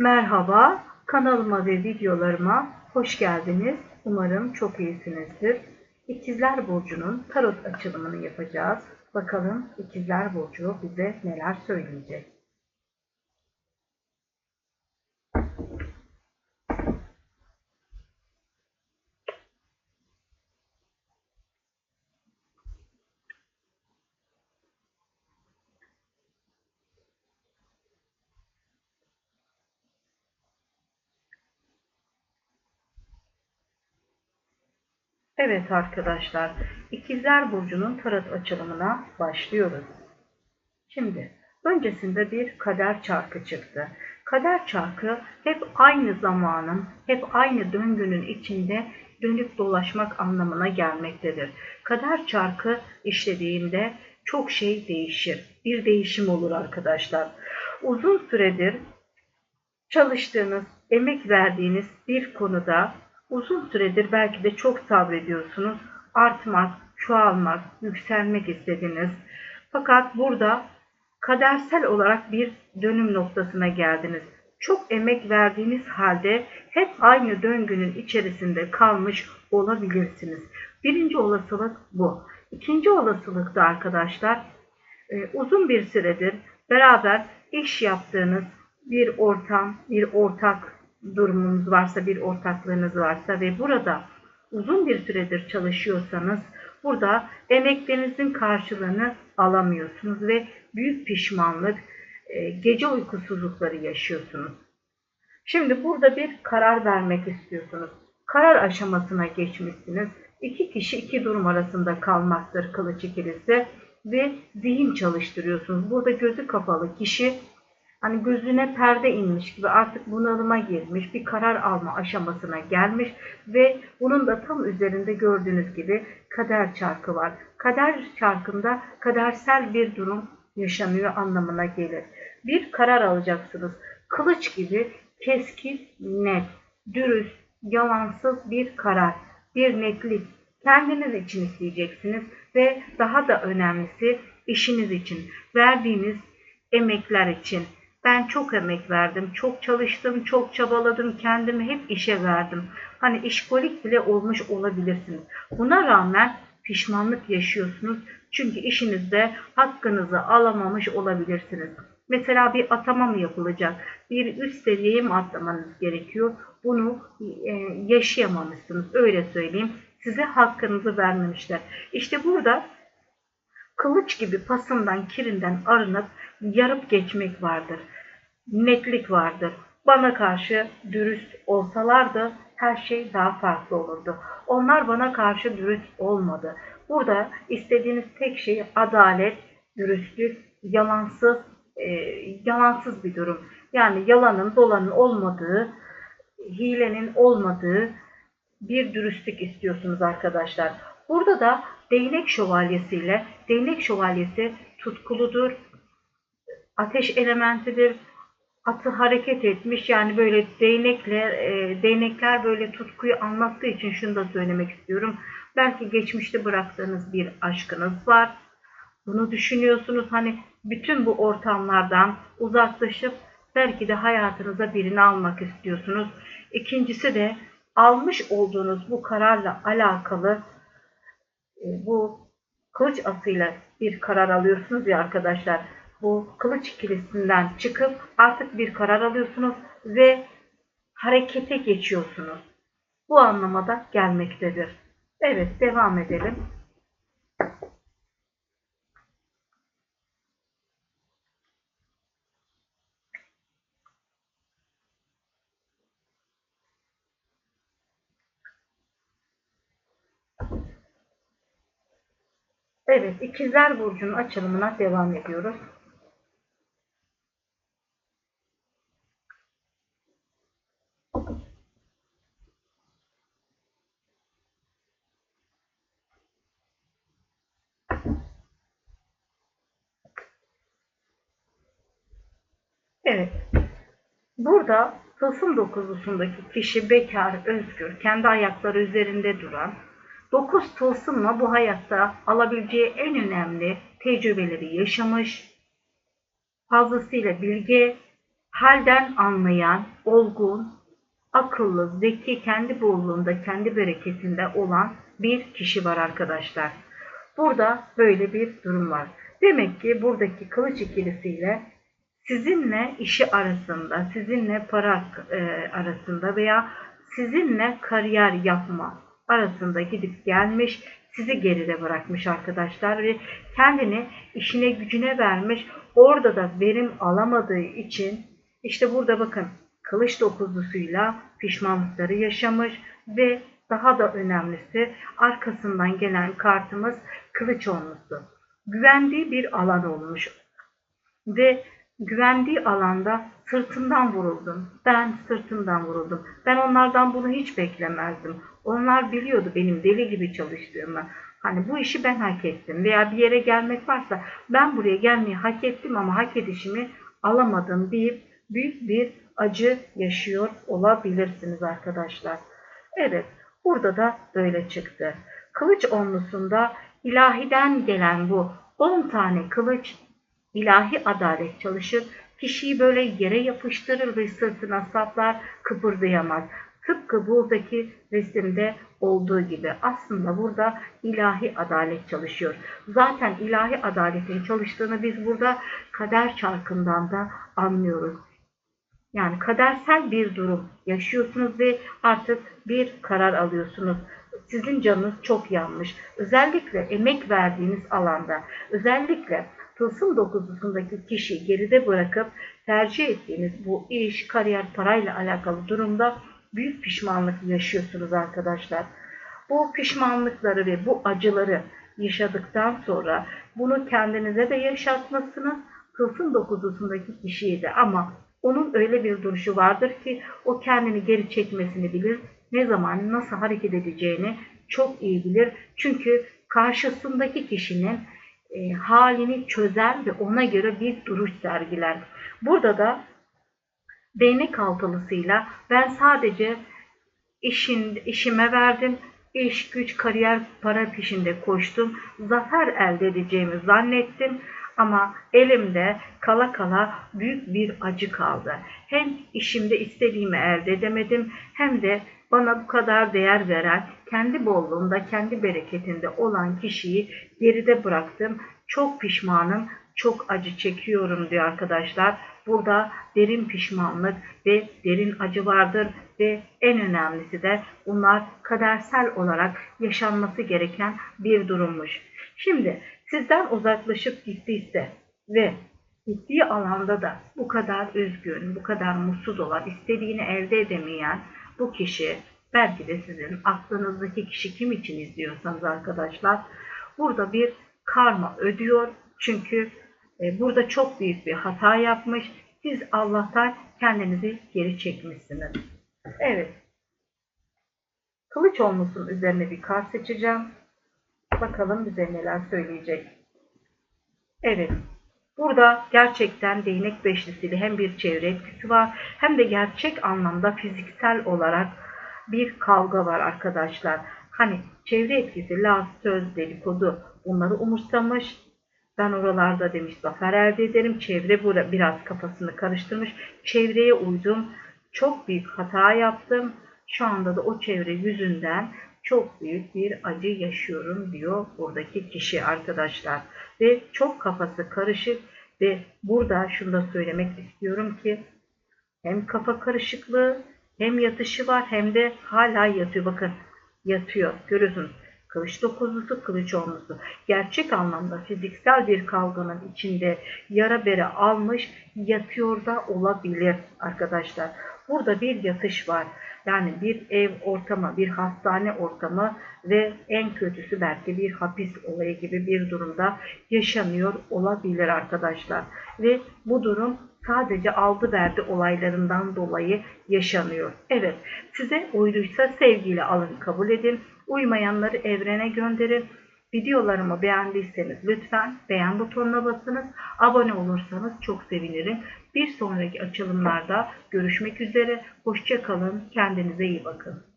Merhaba, kanalıma ve videolarıma hoş geldiniz. Umarım çok iyisinizdir. İkizler Burcu'nun tarot açılımını yapacağız. Bakalım İkizler Burcu bize neler söyleyecek. Evet arkadaşlar, İkizler Burcu'nun tarot açılımına başlıyoruz. Şimdi öncesinde bir kader çarkı çıktı. Kader çarkı hep aynı zamanın, hep aynı döngünün içinde dönüp dolaşmak anlamına gelmektedir. Kader çarkı işlediğinde çok şey değişir. Bir değişim olur arkadaşlar. Uzun süredir çalıştığınız, emek verdiğiniz bir konuda uzun süredir belki de çok sabrediyorsunuz. Artmak, çoğalmak, yükselmek istediniz. Fakat burada kadersel olarak bir dönüm noktasına geldiniz. Çok emek verdiğiniz halde hep aynı döngünün içerisinde kalmış olabilirsiniz. Birinci olasılık bu. İkinci olasılık da arkadaşlar e, uzun bir süredir beraber iş yaptığınız bir ortam, bir ortak durumunuz varsa, bir ortaklığınız varsa ve burada uzun bir süredir çalışıyorsanız burada emeklerinizin karşılığını alamıyorsunuz ve büyük pişmanlık, e, gece uykusuzlukları yaşıyorsunuz. Şimdi burada bir karar vermek istiyorsunuz. Karar aşamasına geçmişsiniz. İki kişi iki durum arasında kalmaktır kılıç ikilisi ve zihin çalıştırıyorsunuz. Burada gözü kapalı kişi hani gözüne perde inmiş gibi artık bunalıma girmiş, bir karar alma aşamasına gelmiş ve bunun da tam üzerinde gördüğünüz gibi kader çarkı var. Kader çarkında kadersel bir durum yaşanıyor anlamına gelir. Bir karar alacaksınız. Kılıç gibi keskin, net, dürüst, yalansız bir karar, bir netlik kendiniz için isteyeceksiniz ve daha da önemlisi işiniz için, verdiğiniz emekler için, ben çok emek verdim, çok çalıştım, çok çabaladım, kendimi hep işe verdim. Hani işkolik bile olmuş olabilirsiniz. Buna rağmen pişmanlık yaşıyorsunuz. Çünkü işinizde hakkınızı alamamış olabilirsiniz. Mesela bir atama mı yapılacak? Bir üst seviyeye mi atlamanız gerekiyor? Bunu e, yaşayamamışsınız. Öyle söyleyeyim. Size hakkınızı vermemişler. İşte burada kılıç gibi pasından, kirinden arınıp yarıp geçmek vardır. Netlik vardır. Bana karşı dürüst olsalardı her şey daha farklı olurdu. Onlar bana karşı dürüst olmadı. Burada istediğiniz tek şey adalet, dürüstlük, yalansız, e, yalansız bir durum. Yani yalanın, dolanın olmadığı, hilenin olmadığı bir dürüstlük istiyorsunuz arkadaşlar. Burada da değnek şövalyesiyle, değnek şövalyesi tutkuludur, ateş elementidir, atı hareket etmiş yani böyle değnekle e, değnekler böyle tutkuyu anlattığı için şunu da söylemek istiyorum. Belki geçmişte bıraktığınız bir aşkınız var. Bunu düşünüyorsunuz hani bütün bu ortamlardan uzaklaşıp belki de hayatınıza birini almak istiyorsunuz. İkincisi de almış olduğunuz bu kararla alakalı bu kılıç asıyla bir karar alıyorsunuz ya arkadaşlar. Bu kılıç ikilisinden çıkıp artık bir karar alıyorsunuz ve harekete geçiyorsunuz. Bu anlamada gelmektedir. Evet devam edelim. Evet, İkizler Burcu'nun açılımına devam ediyoruz. Evet, burada Tılsım dokuzlusundaki kişi bekar, özgür, kendi ayakları üzerinde duran, Dokuz tılsımla bu hayatta alabileceği en önemli tecrübeleri yaşamış, fazlasıyla bilge, halden anlayan, olgun, akıllı, zeki, kendi bolluğunda, kendi bereketinde olan bir kişi var arkadaşlar. Burada böyle bir durum var. Demek ki buradaki kılıç ikilisiyle sizinle işi arasında, sizinle para e, arasında veya sizinle kariyer yapma arasında gidip gelmiş, sizi geride bırakmış arkadaşlar ve kendini işine gücüne vermiş. Orada da verim alamadığı için işte burada bakın kılıç dokuzlusuyla pişmanlıkları yaşamış ve daha da önemlisi arkasından gelen kartımız kılıç onlusu. Güvendiği bir alan olmuş ve güvendiği alanda sırtından vuruldum. Ben sırtından vuruldum. Ben onlardan bunu hiç beklemezdim. Onlar biliyordu benim deli gibi çalıştığımı. Hani bu işi ben hak ettim veya bir yere gelmek varsa ben buraya gelmeyi hak ettim ama hak edişimi alamadım deyip büyük bir acı yaşıyor olabilirsiniz arkadaşlar. Evet burada da böyle çıktı. Kılıç onlusunda ilahiden gelen bu 10 tane kılıç ilahi adalet çalışır. Kişiyi böyle yere yapıştırır ve sırtına saplar kıpırdayamaz. Tıpkı buradaki resimde olduğu gibi aslında burada ilahi adalet çalışıyor. Zaten ilahi adaletin çalıştığını biz burada kader çarkından da anlıyoruz. Yani kadersel bir durum yaşıyorsunuz ve artık bir karar alıyorsunuz. Sizin canınız çok yanmış. Özellikle emek verdiğiniz alanda, özellikle tılsım dokuzusundaki kişiyi geride bırakıp tercih ettiğiniz bu iş, kariyer, parayla alakalı durumda büyük pişmanlık yaşıyorsunuz arkadaşlar. Bu pişmanlıkları ve bu acıları yaşadıktan sonra bunu kendinize de yaşatmasınız, tılsım dokuzusundaki kişiyi de ama onun öyle bir duruşu vardır ki o kendini geri çekmesini bilir, ne zaman nasıl hareket edeceğini çok iyi bilir. Çünkü karşısındaki kişinin e, halini çözer ve ona göre bir duruş sergiler. Burada da değnek altılısıyla ben sadece işin, işime verdim, iş, güç, kariyer, para peşinde koştum, zafer elde edeceğimi zannettim ama elimde kala kala büyük bir acı kaldı. Hem işimde istediğimi elde edemedim hem de bana bu kadar değer veren, kendi bolluğunda, kendi bereketinde olan kişiyi geride bıraktım. Çok pişmanım, çok acı çekiyorum diyor arkadaşlar. Burada derin pişmanlık ve derin acı vardır ve en önemlisi de bunlar kadersel olarak yaşanması gereken bir durummuş. Şimdi sizden uzaklaşıp gittiyse ve gittiği alanda da bu kadar üzgün, bu kadar mutsuz olan, istediğini elde edemeyen bu kişi belki de sizin aklınızdaki kişi kim için izliyorsanız arkadaşlar burada bir karma ödüyor. Çünkü e, burada çok büyük bir hata yapmış. Siz Allah'tan kendinizi geri çekmişsiniz. Evet. Kılıç olmuşsun üzerine bir kart seçeceğim. Bakalım bize neler söyleyecek. Evet. Burada gerçekten değnek beşlisiyle hem bir çevre etkisi var hem de gerçek anlamda fiziksel olarak bir kavga var arkadaşlar. Hani çevre etkisi, laf, söz, dedikodu bunları umursamış. Ben oralarda demiş zafer elde ederim. Çevre burada biraz kafasını karıştırmış. Çevreye uydum. Çok büyük hata yaptım. Şu anda da o çevre yüzünden çok büyük bir acı yaşıyorum diyor buradaki kişi arkadaşlar. Ve çok kafası karışık ve burada şunu da söylemek istiyorum ki hem kafa karışıklığı hem yatışı var hem de hala yatıyor. Bakın yatıyor. Görüyorsunuz. Kılıç dokuzlusu, kılıç onlusu. Gerçek anlamda fiziksel bir kavganın içinde yara bere almış yatıyor da olabilir arkadaşlar. Burada bir yatış var. Yani bir ev ortamı, bir hastane ortamı ve en kötüsü belki bir hapis olayı gibi bir durumda yaşanıyor olabilir arkadaşlar. Ve bu durum sadece aldı verdi olaylarından dolayı yaşanıyor. Evet size uyduysa sevgiyle alın kabul edin. Uymayanları evrene gönderin. Videolarımı beğendiyseniz lütfen beğen butonuna basınız. Abone olursanız çok sevinirim. Bir sonraki açılımlarda görüşmek üzere. Hoşçakalın. Kendinize iyi bakın.